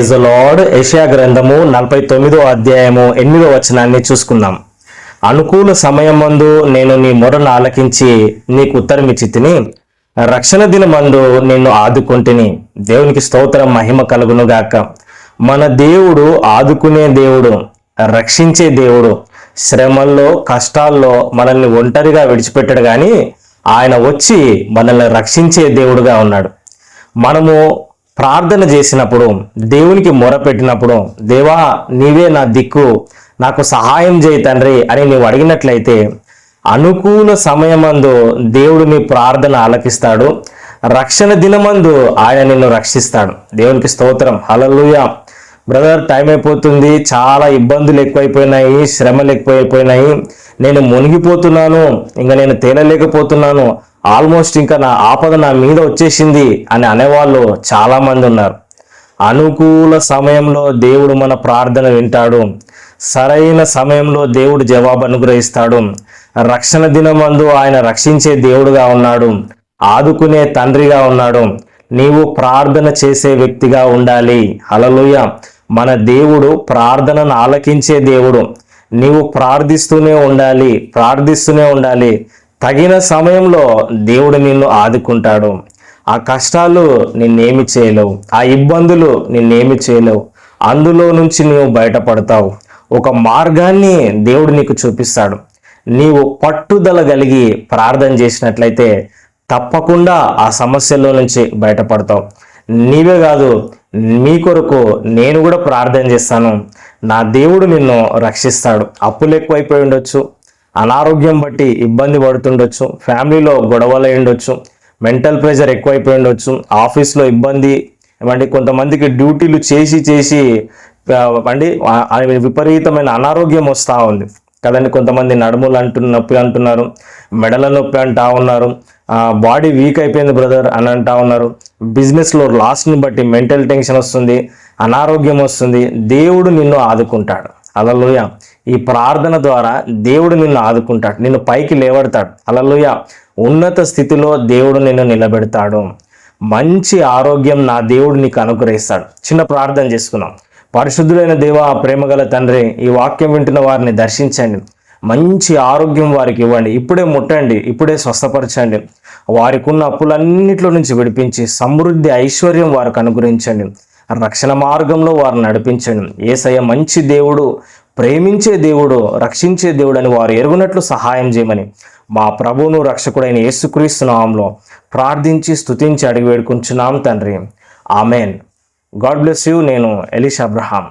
Is lord Asia గ్రంథము నలభై తొమ్మిదో అధ్యాయము ఎనిమిదో వచనాన్ని చూసుకుందాం. అనుకూల సమయమందు నేను నీ మొరను ఆలకించి నీకు ఉత్తరం ఇచ్చి తిని రక్షణ దినమందు నిన్ను ఆదుకుంటుని. దేవునికి స్తోత్రం మహిమ కలుగును గాక. మన దేవుడు ఆదుకునే దేవుడు రక్షించే దేవుడు. శ్రమల్లో కష్టాల్లో మనల్ని ఒంటరిగా విడిచిపెట్టాడు కానీ ఆయన వచ్చి మనల్ని రక్షించే దేవుడుగా ఉన్నాడు. మనము ప్రార్థన చేసినప్పుడు దేవునికి మొరపెట్టినప్పుడు దేవా నీవే నా దిక్కు నాకు సహాయం చేయి తండ్రి అని నీవు అడిగినట్లయితే అనుకూల సమయమందు దేవుడు నీ ప్రార్థన ఆలకిస్తాడు. రక్షణ దినమందు ఆయన నిన్ను రక్షిస్తాడు. దేవునికి స్తోత్రం. హలలుయ బ్రదర్ టైం అయిపోతుంది. చాలా ఇబ్బందులు ఎక్కువైపోయినాయి శ్రమలు ఎక్కువైపోయినాయి. నేను మునిగిపోతున్నాను. ఇంకా నేను తేలలేకపోతున్నాను. ఆల్మోస్ట్ ఇంకా నా ఆపద నా మీద వచ్చేసింది అని అనేవాళ్ళు చాలామంది ఉన్నారు. అనుకూల సమయంలో దేవుడు మన ప్రార్థన వింటాడు. సరైన సమయంలో దేవుడు జవాబు అనుగ్రహిస్తాడు. రక్షణ దినమందు ఆయన రక్షించే దేవుడుగా ఉన్నాడు. ఆదుకునే తండ్రిగా ఉన్నాడు. నీవు ప్రార్థన చేసే వ్యక్తిగా ఉండాలి. అలలుయ మన దేవుడు ప్రార్థనను ఆలకించే దేవుడు. నీవు ప్రార్థిస్తూనే ఉండాలి. ప్రార్థిస్తూనే ఉండాలి. తగిన సమయంలో దేవుడు నిన్ను ఆదుకుంటాడు. ఆ కష్టాలు నిన్నేమి చేయలేవు. ఆ ఇబ్బందులు నిన్నేమి చేయలేవు. అందులో నుంచి నీవు బయటపడతావు. ఒక మార్గాన్ని దేవుడు నీకు చూపిస్తాడు. నీవు పట్టుదల కలిగి ప్రార్థన చేసినట్లయితే తప్పకుండా ఆ సమస్యల్లో నుంచి బయటపడతావు. నీవే కాదు మీ కొరకు నేను కూడా ప్రార్థన చేస్తాను. నా దేవుడు నిన్ను రక్షిస్తాడు. అప్పులు ఎక్కువైపోయి ఉండొచ్చు. అనారోగ్యం బట్టి ఇబ్బంది పడుతుండొచ్చు ఫ్యామిలీలో గొడవలు అయ్యుండొచ్చు ఉండొచ్చు మెంటల్ ప్రెషర్ ఎక్కువైపోయి ఉండొచ్చు ఆఫీస్లో ఇబ్బంది ఏమంటే కొంతమందికి డ్యూటీలు చేసి చేసి అండి విపరీతమైన అనారోగ్యం వస్తూ ఉంది. కదండి కొంతమంది నడుములు అంటు నొప్పి అంటున్నారు మెడల నొప్పి అంటా ఉన్నారు బాడీ వీక్ అయిపోయింది బ్రదర్ అని అంటా ఉన్నారు. బిజినెస్లో లాస్ని బట్టి మెంటల్ టెన్షన్ వస్తుంది అనారోగ్యం వస్తుంది దేవుడు నిన్ను ఆదుకుంటాడు. అలలుయ ఈ ప్రార్థన ద్వారా దేవుడు నిన్ను ఆదుకుంటాడు నిన్ను పైకి లేవడతాడు. అలలుయ ఉన్నత స్థితిలో దేవుడు నిన్ను నిలబెడతాడు. మంచి ఆరోగ్యం నా దేవుడు నీకు అనుగ్రహిస్తాడు. చిన్న ప్రార్థన చేసుకున్నాం. పరిశుద్ధులైన దేవ ప్రేమగల తండ్రి ఈ వాక్యం వింటున్న వారిని దర్శించండి. మంచి ఆరోగ్యం వారికి ఇవ్వండి. ఇప్పుడే ముట్టండి ఇప్పుడే స్వస్థపరచండి. వారికి ఉన్న అప్పులన్నింటిలో నుంచి విడిపించి సమృద్ధి ఐశ్వర్యం వారికి అనుగ్రహించండి. రక్షణ మార్గంలో వారిని నడిపించండి. ఏసయ్య మంచి దేవుడు ప్రేమించే దేవుడు రక్షించే దేవుడు అని వారు ఎరుగునట్లు సహాయం చేయమని మా ప్రభువును రక్షకుడైన యేసుక్రీస్తు నామంలో ప్రార్థించి స్తుతించి అడిగి వేడుకుంటున్నాం తండ్రి. ఆమెన్. God bless you. నేను ఎలిష్ అబ్రహాం.